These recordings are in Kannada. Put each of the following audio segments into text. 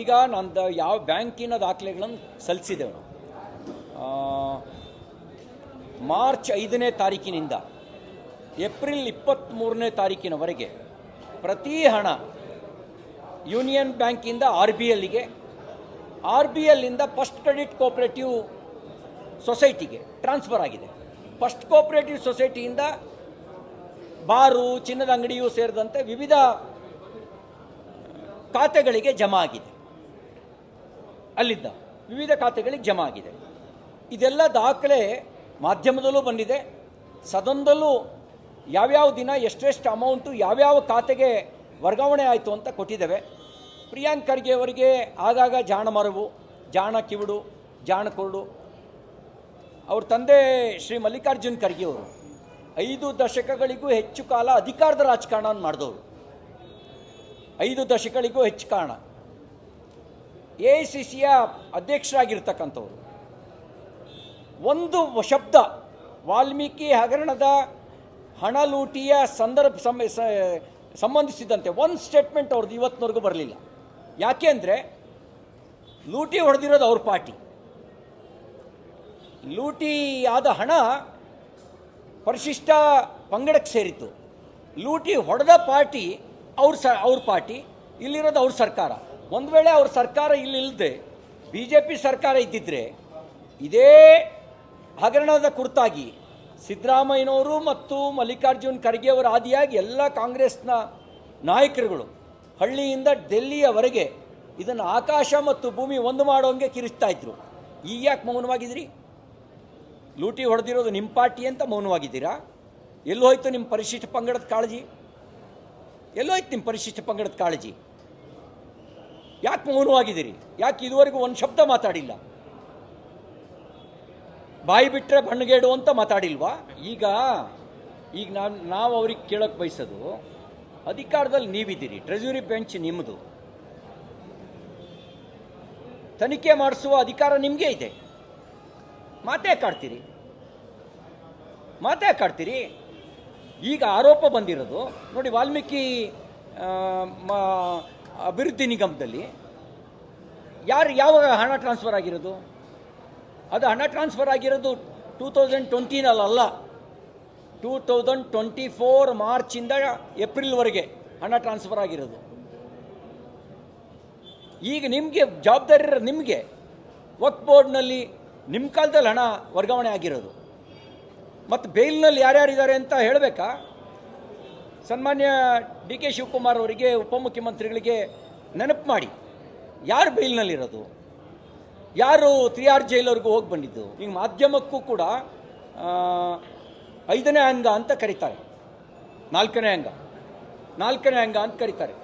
ಈಗ ನಂದು ಯಾವ ಬ್ಯಾಂಕಿನ ದಾಖಲೆಗಳನ್ನು ಸಲ್ಲಿಸಿದೆವು ನಾವು. ಮಾರ್ಚ್ ಐದನೇ ತಾರೀಕಿನಿಂದ ಏಪ್ರಿಲ್ ಇಪ್ಪತ್ತ್ಮೂರನೇ ತಾರೀಕಿನವರೆಗೆ ಪ್ರತಿ ಹಣ ಯೂನಿಯನ್ ಬ್ಯಾಂಕಿಂದ ಆರ್ ಬಿ ಎಲ್ಗೆ ಆರ್ ಬಿ ಎಲ್ಲಿಂದ ಫಸ್ಟ್ ಕ್ರೆಡಿಟ್ ಕೋಪರೇಟಿವ್ ಸೊಸೈಟಿಗೆ ಟ್ರಾನ್ಸ್ಫರ್ ಆಗಿದೆ. ಫಸ್ಟ್ ಕೋಪರೇಟಿವ್ ಸೊಸೈಟಿಯಿಂದ ಬಾರು, ಚಿನ್ನದ ಅಂಗಡಿಯೂ ಸೇರಿದಂತೆ ವಿವಿಧ ಖಾತೆಗಳಿಗೆ ಜಮಾ ಆಗಿದೆ. ಅಲ್ಲಿದ್ದ. ವಿವಿಧ ಖಾತೆಗಳಿಗೆ ಜಮಾ ಆಗಿದೆ. ಇದೆಲ್ಲ ದಾಖಲೆ ಮಾಧ್ಯಮದಲ್ಲೂ ಬಂದಿದೆ. ಸದನದಲ್ಲೂ ಯಾವ್ಯಾವ ದಿನ ಎಷ್ಟೆಷ್ಟು ಅಮೌಂಟು ಯಾವ್ಯಾವ ಖಾತೆಗೆ ವರ್ಗಾವಣೆ ಆಯಿತು ಅಂತ ಕೊಟ್ಟಿದ್ದೇವೆ. ಪ್ರಿಯಾಂಕ್ ಖರ್ಗೆ ಅವರಿಗೆ ಆಗಾಗ ಜಾಣ ಮರವು, ಜಾಣ ಕಿವುಡು, ಜಾಣ ಕುರುಡು. ಅವ್ರ ತಂದೆ ಶ್ರೀ ಮಲ್ಲಿಕಾರ್ಜುನ್ ಖರ್ಗೆ ಅವರು ಐದು ದಶಕಗಳಿಗೂ ಹೆಚ್ಚು ಕಾಲ ಅಧಿಕಾರದ ರಾಜಕಾರಣ ಮಾಡಿದವರು. ಐದು ದಶಕಗಳಿಗೂ ಹೆಚ್ಚು ಕಾರಣ. ಎ ಐ ಸಿ ಸಿಯ ಅಧ್ಯಕ್ಷರಾಗಿರ್ತಕ್ಕಂಥವ್ರು. ಒಂದು ಶಬ್ದ, ವಾಲ್ಮೀಕಿ ಹಗರಣದ ಹಣ ಲೂಟಿಯ ಸಂದರ್ಭ ಸಂಬಂಧಿಸಿದಂತೆ ಒಂದು ಸ್ಟೇಟ್ಮೆಂಟ್ ಅವ್ರದ್ದು ಇವತ್ತಿನವರೆಗೂ ಬರಲಿಲ್ಲ. ಯಾಕೆ ಅಂದರೆ ಲೂಟಿ ಹೊಡೆದಿರೋದು ಅವ್ರ ಪಾರ್ಟಿ. ಲೂಟಿ ಆದ ಹಣ ಪರಿಶಿಷ್ಟ ಪಂಗಡಕ್ಕೆ ಸೇರಿತ್ತು. ಲೂಟಿ ಹೊಡೆದ ಪಾರ್ಟಿ ಅವ್ರ ಸ, ಅವ್ರ ಪಾರ್ಟಿ, ಇಲ್ಲಿರೋದು ಅವ್ರ ಸರ್ಕಾರ. ಒಂದು ವೇಳೆ ಅವ್ರ ಸರ್ಕಾರ ಇಲ್ಲಿಲ್ಲದೆ ಬಿ ಜೆ ಪಿ ಸರ್ಕಾರ ಇದ್ದಿದ್ರೆ, ಇದೇ ಹಗರಣದ ಕುರಿತಾಗಿ ಸಿದ್ದರಾಮಯ್ಯನವರು ಮತ್ತು ಮಲ್ಲಿಕಾರ್ಜುನ್ ಖರ್ಗೆ ಆದಿಯಾಗಿ ಎಲ್ಲ ಕಾಂಗ್ರೆಸ್ನ ನಾಯಕರುಗಳು ಹಳ್ಳಿಯಿಂದ ಡೆಲ್ಲಿಯವರೆಗೆ ಇದನ್ನು ಆಕಾಶ ಮತ್ತು ಭೂಮಿ ಒಂದು ಮಾಡೋಂಗೆ ಕಿರಿಸ್ತಾ ಇದ್ರು. ಈಗ ಯಾಕೆ ಮೌನವಾಗಿದ್ದೀರಿ? ಲೂಟಿ ಹೊಡೆದಿರೋದು ನಿಮ್ಮ ಪಾರ್ಟಿ ಅಂತ ಮೌನವಾಗಿದ್ದೀರಾ? ಎಲ್ಲೋಯ್ತು ನಿಮ್ಮ ಪರಿಶಿಷ್ಟ ಪಂಗಡದ ಕಾಳಜಿ? ಎಲ್ಲೋಯ್ತು ನಿಮ್ಮ ಪರಿಶಿಷ್ಟ ಪಂಗಡದ ಕಾಳಜಿ? ಯಾಕೆ ಮೌನವಾಗಿದ್ದೀರಿ ಯಾಕೆ ಇದುವರೆಗೂ ಒಂದು ಶಬ್ದ ಮಾತಾಡಿಲ್ಲ? ಬಾಯಿ ಬಿಟ್ಟರೆ ಬಣ್ಣಗೇಡು ಅಂತ ಮಾತಾಡಿಲ್ವಾ? ಈಗ ಈಗ ನಾನು, ನಾವು ಅವ್ರಿಗೆ ಕೇಳೋಕ್ಕೆ ಬಯಸೋದು, ಅಧಿಕಾರದಲ್ಲಿ ನೀವಿದ್ದೀರಿ ಟ್ರೆಜರಿ ಬೆಂಚ್ ನಿಮ್ಮದು ತನಿಖೆ ಮಾಡಿಸುವ ಅಧಿಕಾರ ನಿಮಗೆ ಇದೆ. ಮಾತೇ ಕಾಡ್ತೀರಿ? ಮಾತೇ ಕಾಡ್ತೀರಿ? ಈಗ ಆರೋಪ ಬಂದಿರೋದು, ನೋಡಿ ವಾಲ್ಮೀಕಿ ಅಭಿವೃದ್ಧಿ ನಿಗಮದಲ್ಲಿ ಯಾರು ಯಾವಾಗ ಹಣ ಟ್ರಾನ್ಸ್ಫರ್ ಆಗಿರೋದು? ಅದು ಹಣ ಟ್ರಾನ್ಸ್ಫರ್ ಆಗಿರೋದು ಟೂ ತೌಸಂಡ್ ಟ್ವೆಂಟಿನಲ್ಲ ಟೂ ತೌಸಂಡ್ ಟ್ವೆಂಟಿ ಫೋರ್ ಮಾರ್ಚಿಂದ ಏಪ್ರಿಲ್ವರೆಗೆ ಹಣ ಟ್ರಾನ್ಸ್ಫರ್ ಆಗಿರೋದು. ಈಗ ನಿಮಗೆ ಜವಾಬ್ದಾರಿ ನಿಮಗೆ ವಕ್ ಬೋರ್ಡ್ನಲ್ಲಿ ನಿಮ್ಮ ಕಾಲದಲ್ಲಿ ಹಣ ವರ್ಗಾವಣೆ ಆಗಿರೋದು. ಮತ್ತು ಬೇಲ್ನಲ್ಲಿ ಯಾರ್ಯಾರಿದ್ದಾರೆ ಅಂತ ಹೇಳಬೇಕಾ? ಸನ್ಮಾನ್ಯ ಡಿ ಕೆ ಶಿವಕುಮಾರ್ ಅವರಿಗೆ, ಉಪಮುಖ್ಯಮಂತ್ರಿಗಳಿಗೆ ನೆನಪು ಮಾಡಿ, ಯಾರು ಬೈಲ್ನಲ್ಲಿರೋದು? ಯಾರು ತ್ರೀ ಆರ್ ಜೈಲವ್ರಿಗೂ ಹೋಗಿ ಬಂದಿದ್ದು? ಈಗ ಮಾಧ್ಯಮಕ್ಕೂ ಕೂಡ ಐದನೇ ಅಂಗ ಅಂತ ಕರೀತಾರೆ. ನಾಲ್ಕನೇ ಅಂಗ. ನಾಲ್ಕನೇ ಅಂಗ ಅಂತ ಕರೀತಾರೆ.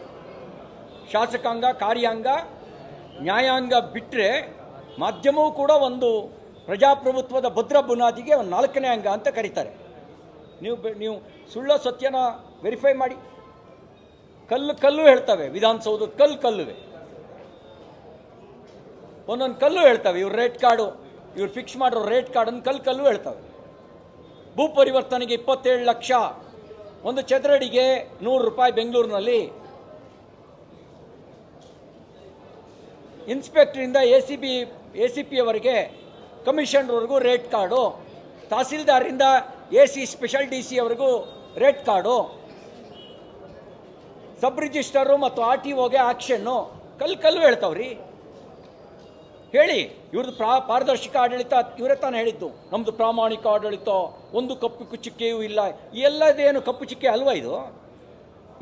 ಶಾಸಕಾಂಗ, ಕಾರ್ಯಾಂಗ, ನ್ಯಾಯಾಂಗ ಬಿಟ್ಟರೆ ಮಾಧ್ಯಮವೂ ಕೂಡ ಒಂದು ಪ್ರಜಾಪ್ರಭುತ್ವದ ಭದ್ರ ಬುನಾದಿಗೆ ಒಂದು ನಾಲ್ಕನೇ ಅಂಗ ಅಂತ ಕರೀತಾರೆ. ನೀವು ನೀವು ಸುಳ್ಳ ಸತ್ಯನ ವೆರಿಫೈ ಮಾಡಿ. ಕಲ್ಲು ಕಲ್ಲು ಹೇಳ್ತವೆ. ವಿಧಾನಸೌಧದ ಕಲ್ಲು ಕಲ್ಲುವೆ. ಒಂದೊಂದು ಕಲ್ಲು ಹೇಳ್ತವೆ. ಇವ್ರ ರೇಟ್ ಕಾರ್ಡು, ಇವ್ರು ಫಿಕ್ಸ್ ಮಾಡಿರೋ ರೇಟ್ ಕಾರ್ಡನ್ನು ಕಲ್ಲು ಕಲ್ಲು ಹೇಳ್ತವೆ. ಭೂ ಪರಿವರ್ತನೆಗೆ ಇಪ್ಪತ್ತೇಳು ಲಕ್ಷ. ಒಂದು ಚದರಡಿಗೆ ನೂರು ರೂಪಾಯಿ ಬೆಂಗಳೂರಿನಲ್ಲಿ. ಇನ್ಸ್ಪೆಕ್ಟ್ರಿಂದ A C B A C ಅವರಿಗೆ ಕಮಿಷನ್ವರೆಗೂ rate card. ತಹಸೀಲ್ದಾರಿಂದ A C special D C ಅವರಿಗೂ ರೇಟ್ ಕಾರ್ಡು. ಸಬ್ ರಿಜಿಸ್ಟರು ಮತ್ತು ಆರ್ ಟಿ ಒಗೆ ಆಕ್ಷನ್ನು ಕಲ್ಲು ಕಲ್ಲು ಹೇಳ್ತಾವ್ರಿ. ಹೇಳಿ ಇವ್ರದ್ದು ಪ್ರಾ ಪಾರದರ್ಶಕ ಆಡಳಿತ ಇವರೇ ತಾನೇ ಹೇಳಿದ್ದು. ನಮ್ಮದು ಪ್ರಾಮಾಣಿಕ ಆಡಳಿತ ಒಂದು ಕಪ್ಪು ಚಿಕ್ಕೆಯೂ ಇಲ್ಲ. ಎಲ್ಲದೇನು ಕಪ್ಪು ಚಿಕ್ಕೆ ಅಲ್ವಾ ಇದು?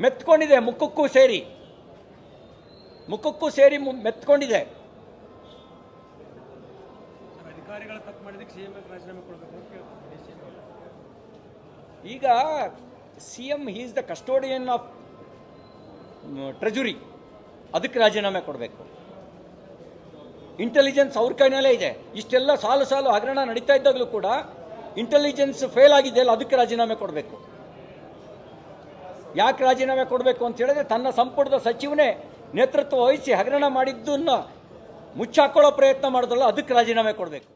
ಮೆತ್ಕೊಂಡಿದೆ ಮುಖಕ್ಕೂ ಸೇರಿ. ಮುಖಕ್ಕೂ ಸೇರಿ ಮೆತ್ಕೊಂಡಿದೆ. ಈಗ C M he's the custodian of treasury ಅದಕ್ಕೆ ರಾಜೀನಾಮೆ ಕೊಡಬೇಕು. ಇಂಟೆಲಿಜೆನ್ಸ್ ಅವ್ರ ಕೈನಲ್ಲೇ ಇದೆ. ಇಷ್ಟೆಲ್ಲ ಸಾಲು ಸಾಲು ಹಗರಣ ನಡೀತಾ ಇದ್ದಾಗಲೂ ಕೂಡ ಇಂಟೆಲಿಜೆನ್ಸ್ ಫೇಲ್ ಆಗಿದೆ ಅಲ್ಲ, ಅದಕ್ಕೆ ರಾಜೀನಾಮೆ ಕೊಡಬೇಕು. ಯಾಕೆ ರಾಜೀನಾಮೆ ಕೊಡಬೇಕು ಅಂತ ಹೇಳಿದ್ರೆ ತನ್ನ ಸಂಪುಟದ ಸಚಿವನೇ ನೇತೃತ್ವ ವಹಿಸಿ ಹಗರಣ ಮಾಡಿದ್ದನ್ನು ಮುಚ್ಚಾಕೊಳ್ಳೋ ಪ್ರಯತ್ನ ಮಾಡಿದ್ರಲ್ಲ, ಅದಕ್ಕೆ ರಾಜೀನಾಮೆ ಕೊಡಬೇಕು.